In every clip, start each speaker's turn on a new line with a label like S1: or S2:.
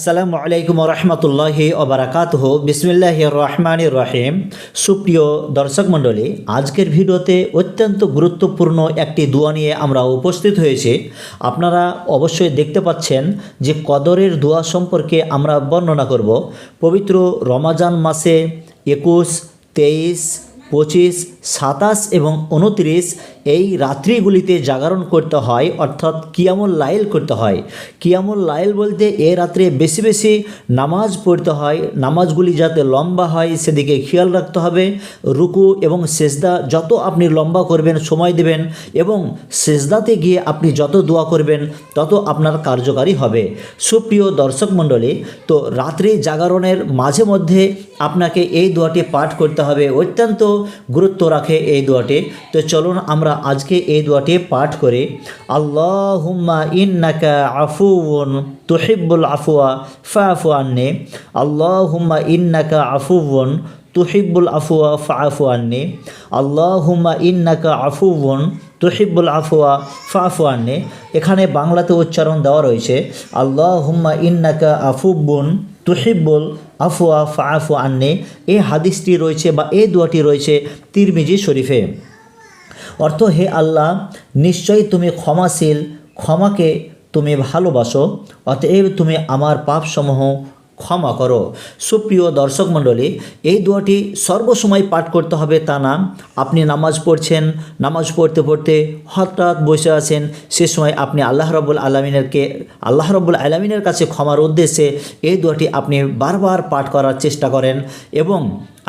S1: আসসালামু আলাইকুম রহমতুল্লাহি ওবরাকাতহ বিসমিল্লাহ রহমান রহিম। সুপ্রিয় দর্শক মণ্ডলী, আজকের ভিডিওতে অত্যন্ত গুরুত্বপূর্ণ একটি দোয়া নিয়ে আমরা উপস্থিত হয়েছি। আপনারা অবশ্যই দেখতে পাচ্ছেন যে কদরের দোয়া সম্পর্কে আমরা বর্ণনা করব। পবিত্র রমাজান মাসে একুশ, তেইশ পঁচিশ, সাতাশ এবং উনত্রিশ এই রাত্রিগুলিতে জাগরণ করতে হয়, অর্থাৎ কিয়ামুল লাইল করতে হয়। কিয়ামুল লাইল বলতে এ রাত্রে বেশি বেশি নামাজ পড়তে হয়, নামাজগুলি যাতে লম্বা হয় সেদিকে খেয়াল রাখতে হবে। রুকু এবং সেজদা যত আপনি লম্বা করবেন, সময় দেবেন এবং সেজদাতে গিয়ে আপনি যত দোয়া করবেন, তত আপনার কার্যকারী হবে। সুপ্রিয় দর্শক মণ্ডলী, তো রাত্রি জাগরণের মাঝে মধ্যে আপনাকে এই দোয়াটি পাঠ করতে হবে। অত্যন্ত গুরুত্ব রাখে এই দোয়াটি। তো চলুন আমরা আজকে এই দোয়াটি পাঠ করি। আল্লাহুম্মা ইন্নাকা আফুউন তুহিব্বুল আফুয়া ফাফু আন্নি। আল্লাহুম্মা ইন্নাকা আফুউন তুহিব্বুল আফুয়া ফাফু আন্নি। আল্লাহুম্মা ইন্নাকা আফুউন তুহিব্বুল আফুয়া ফাফু আন্নি। এখানে বাংলাতে উচ্চারণ দেওয়া রয়েছে, আল্লাহুম্মা ইন্নাকা আফুবুন তুহিব্বুল আফুয়া ফাফু আন্নে, এই হাদিসটি রয়েছে বা এই দোয়াটি রয়েছে তিরমিজি শরীফে। অর্থ, হে আল্লাহ, নিশ্চয়ই তুমি ক্ষমাশীল, ক্ষমাকে তুমি ভালোবাসো, অতএব তুমি আমার পাপসমূহ ক্ষমা করো। সুপ্রিয় দর্শক মণ্ডলী, এই দোয়াটি সর্বসময় পাঠ করতে হবে তা না আপনি নামাজ পড়ছেন, নামাজ পড়তে পড়তে হঠাৎ বসে আছেন, সে সময় আপনি আল্লাহ রব্বুল আলমিনেরকে আল্লাহ রব্বুল আলমিনের কাছে ক্ষমার উদ্দেশ্যে এই দোয়াটি আপনি বারবার পাঠ করার চেষ্টা করেন এবং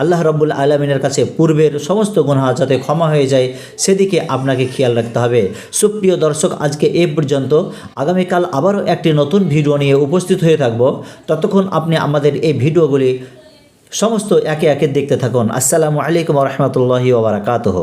S1: আল্লাহ রব্বুল আলমিনের কাছে পূর্বের সমস্ত গুণা যাতে ক্ষমা হয়ে যায়, সেদিকে আপনাকে খেয়াল রাখতে হবে। সুপ্রিয় দর্শক, আজকে এ পর্যন্ত। আগামীকাল আবারও একটি নতুন ভিডিও নিয়ে উপস্থিত হয়ে থাকব। ততক্ষণ আপনি আমাদের এই ভিডিওগুলি সমস্ত একে একে দেখতে থাকুন। আসসালামু আলাইকুম রহমতুল্লাহি ওবরাকাতহ